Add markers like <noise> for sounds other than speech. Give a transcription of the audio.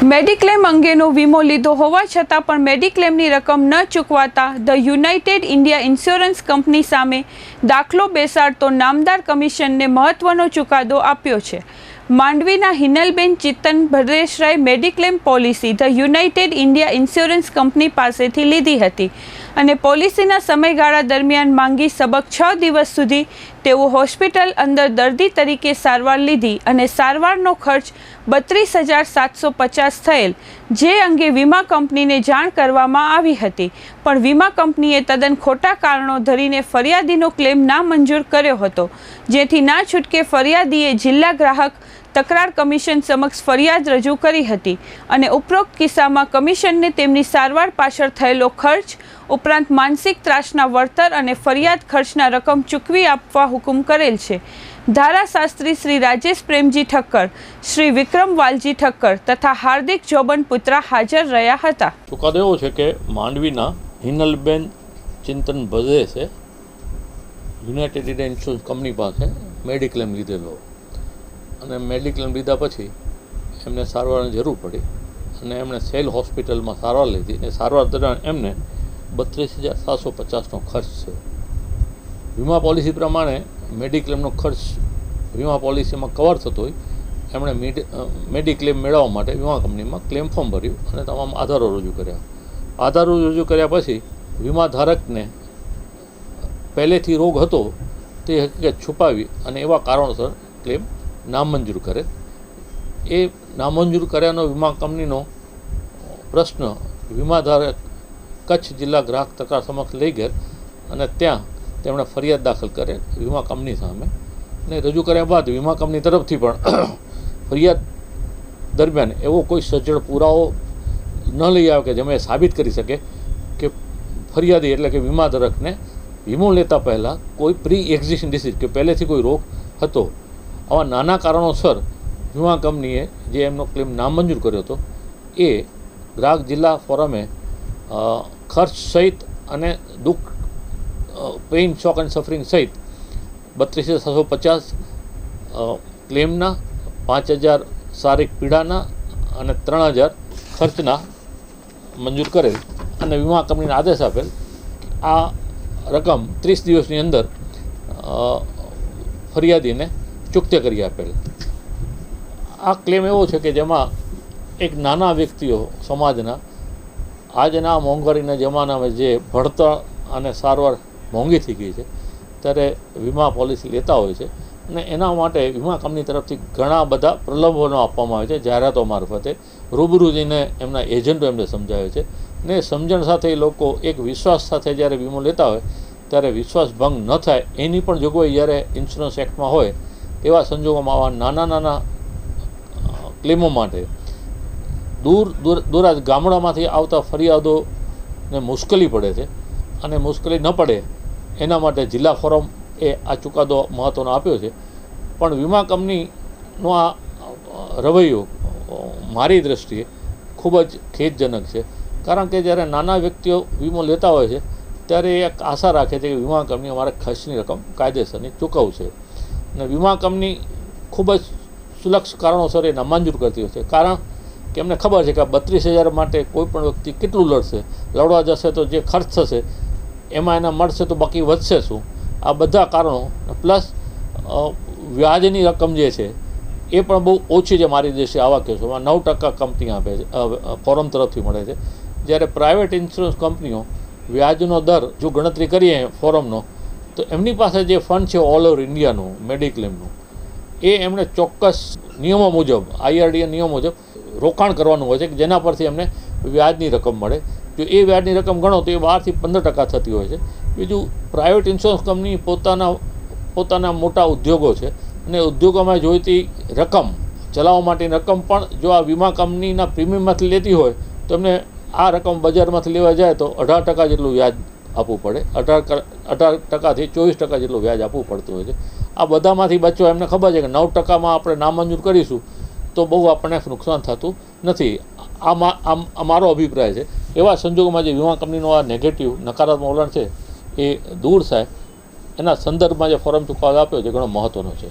Mediclaim અંગેનો વીમો લીધો હોવા છતાં પણ મેડિક્લેમની રકમ ન ચૂકવાતા the united India insurance company સામે દાખલો બેસાડતો નામદાર કમિશનને મહત્વનો ચુકાદો આપ્યો છે. માંડવીના હિનલબેન Chittan Bhadreshray mediclaim policy the united India insurance company પાસેથી લીધી હતી. અને પોલિસીના સમયગાળા દરમિયાન માંગી સબક છ દિવસ સુધી તેઓ હોસ્પિટલ અંદર દર્દી તરીકે સારવાર લીધી અને સારવારનો ખર્ચ બત્રીસ હજાર સાતસો પચાસ થયેલ, જે અંગે વીમા કંપનીને જાણ કરવામાં આવી હતી. પણ વીમા કંપનીએ તદ્દન ખોટા કારણો ધરીને ફરિયાદીનો ક્લેમ નામંજૂર કર્યો હતો, જેથી ના છૂટકે ફરિયાદીએ જિલ્લા ગ્રાહક તકરાર કમિશન સમક્ષ ફરિયાદ રજૂ કરી હતી અને ઉપરોક્ત કિસ્સામાં કમિશનને તેમની સારવાર પાછળ થયેલો ખર્ચ, ઉપરાંત માનસિક ત્રાસના વળતર અને ફરિયાદ ખર્ચના રકમ ચૂકવી આપવા હુકમ કરેલ છે. ધારાશાસ્ત્રી શ્રી રાજેશ પ્રેમજી ઠક્કર, શ્રી વિક્રમ વાલજી ઠક્કર તથા હાર્દિક જોબન પુત્રા હાજર રહ્યા હતા. ચુકાદો એવો છે કે માંડવીના હિનલબેન ચિંતન ભજે છે. યુનાઇટેડ ઇન્સ્યોરન્સ કંપની પાસે મેડિક્લેમ લીધેલો. અને મેડિક્લેમ લીધા પછી એમને સારવારની જરૂર પડી અને એમણે સેલ હોસ્પિટલમાં સારવાર લીધી. અને સારવાર દરમિયાન એમને બત્રીસ હજાર સાતસો પચાસનો ખર્ચ છે વીમા પોલિસી પ્રમાણે મેડિક્લેમનો ખર્ચ વીમા પોલિસીમાં કવર થતો હોય, એમણે મેડિ મેડિક્લેમ મેળવવા માટે વીમા કંપનીમાં ક્લેમ ફોર્મ ભર્યું અને તમામ આધારો રજૂ કર્યા. આધારો રજૂ કર્યા પછી વીમા ધારકને પહેલેથી રોગ હતો તે હકીકત છુપાવી અને એવા કારણોસર ક્લેમ નામંજૂર કરે. એ નામંજૂર કર્યાનો વીમા કંપનીનો પ્રશ્ન વીમા ધારક કચ્છ જિલ્લા ગ્રાહક તકરાર સમક્ષ લઈ ગયેલ અને ત્યાં તેમણે ફરિયાદ દાખલ કરે વીમા કંપની સામે. ને રજૂ કર્યા બાદ વીમા કંપની તરફથી પણ <coughs> ફરિયાદ દરમિયાન એવો કોઈ સજ્જડ પુરાવો ન લઈ આવે કે જેમાં એ સાબિત કરી શકે કે ફરિયાદી એટલે કે વીમા ધારકને વીમો લેતા પહેલાં કોઈ પ્રી એક્ઝિસ્ટિંગ ડિસીઝ કે પહેલેથી કોઈ રોગ હતો આવા નાના કારણોસર વીમા કંપનીએ જે એમનો ક્લેમ નામંજૂર કર્યો હતો, એ ગ્રાહક જિલ્લા ફોરમે ખર્ચ સહિત અને દુઃખ પેઇન શોક એન્ડ સફરિંગ સહિત બત્રીસ છસો પચાસ ક્લેમના પાંચ હજાર શારીરિક પીડાના અને ત્રણ હજાર ખર્ચના મંજૂર કરેલ અને વીમા કંપનીને આદેશ આપેલ આ રકમ ત્રીસ દિવસની અંદર ફરિયાદીને ચૂકતે કરી આપેલ. આ ક્લેમ એવો છે કે જેમાં એક નાના વ્યક્તિઓ સમાજના, આજના મોંઘવારીના જમાનામાં જે ભણતર અને સારવાર મોંઘી થઈ ગઈ છે, ત્યારે વીમા પોલિસી લેતા હોય છે અને એના માટે વીમા કંપની તરફથી ઘણા બધા પ્રલોભનો આપવામાં આવે છે, જાહેરાતો મારફતે. રૂબરૂ જઈને એમના એજન્ટો એમને સમજાવે છે ને સમજણ સાથે એ લોકો એક વિશ્વાસ સાથે જ્યારે વીમો લેતા હોય, ત્યારે વિશ્વાસ ભંગ ન થાય. એની પણ જોગવાઈ જ્યારે ઇન્સ્યોરન્સ એક્ટમાં હોય એવા સંજોગોમાં આવા નાના નાના ક્લેમો માટે દૂર દૂર દૂરાજ ગામડામાંથી આવતા ફરિયાદોને મુશ્કેલી પડે છે અને મુશ્કેલી ન પડે એના માટે જિલ્લા ફોરમ એ આ ચુકાદો મહત્ત્વનો આપ્યો છે. પણ વીમા કંપનીનો આ રવૈયો મારી દ્રષ્ટિએ ખૂબ જ ખેદજનક છે. કારણ કે જ્યારે નાના વ્યક્તિઓ વીમો લેતા હોય છે, ત્યારે એક આશા રાખે છે કે વીમા કંપની અમારે ખર્ચની રકમ કાયદેસરની ચૂકવશે. અને વીમા કંપની ખૂબ જ સુલક્ષ કારણોસર એ નામંજૂર કરતી હોય છે. કારણ કે એમને ખબર છે કે આ બત્રીસ હજાર માટે કોઈપણ વ્યક્તિ કેટલું લડશે, લડવા જશે તો જે ખર્ચ થશે, એમાં એને મળશે તો બાકી વધશે શું? આ બધા કારણો, પ્લસ વ્યાજની રકમ જે છે, એ પણ બહુ ઓછી છે મારી દેશે આવા કેસોમાં, નવ ટકા કંપની આપે છે ફોરમ તરફથી મળે છે. જ્યારે પ્રાઇવેટ ઇન્સ્યોરન્સ કંપનીઓ વ્યાજનો દર, જો ગણતરી કરીએ ફોરમનો તો એમની પાસે જે ફંડ છે ઓલ ઓવર ઇન્ડિયાનું મેડિક્લેમનું એ એમણે ચોક્કસ નિયમો મુજબ આઈઆરડીએ નિયમો મુજબ રોકાણ કરવાનું હોય છે કે જેના પરથી એમને વ્યાજની રકમ મળે. જો એ વ્યાજની રકમ ગણો તો એ બારથી પંદર ટકા થતી હોય છે. બીજું પ્રાઇવેટ ઇન્સ્યોરન્સ કંપની પોતાના પોતાના મોટા ઉદ્યોગો છે અને ઉદ્યોગોમાં જોઈતી રકમ, ચલાવવા માટેની રકમ પણ જો આ વીમા કંપનીના પ્રીમિયમમાંથી લેતી હોય તો એમને આ રકમ બજારમાંથી લેવા જાય તો અઢાર ટકા જેટલું વ્યાજ આપવું પડે. અઢાર અઢાર ટકાથી ચોવીસ ટકા જેટલું વ્યાજ આપવું પડતું હોય છે. આ બધામાંથી બચવા એમને ખબર છે કે નવ ટકામાં આપણે નામંજૂર કરીશું તો બહુ આપણને નુકસાન થતું નથી. આમ મારો અભિપ્રાય છે. એવા સંજોગોમાં જે વીમા કંપનીનો આ નેગેટિવ નકારાત્મક વલણ છે એ દૂર થાય. એના સંદર્ભમાં જે ફોરમ ચુકાદો આપ્યો છે ઘણો મહત્ત્વનો છે.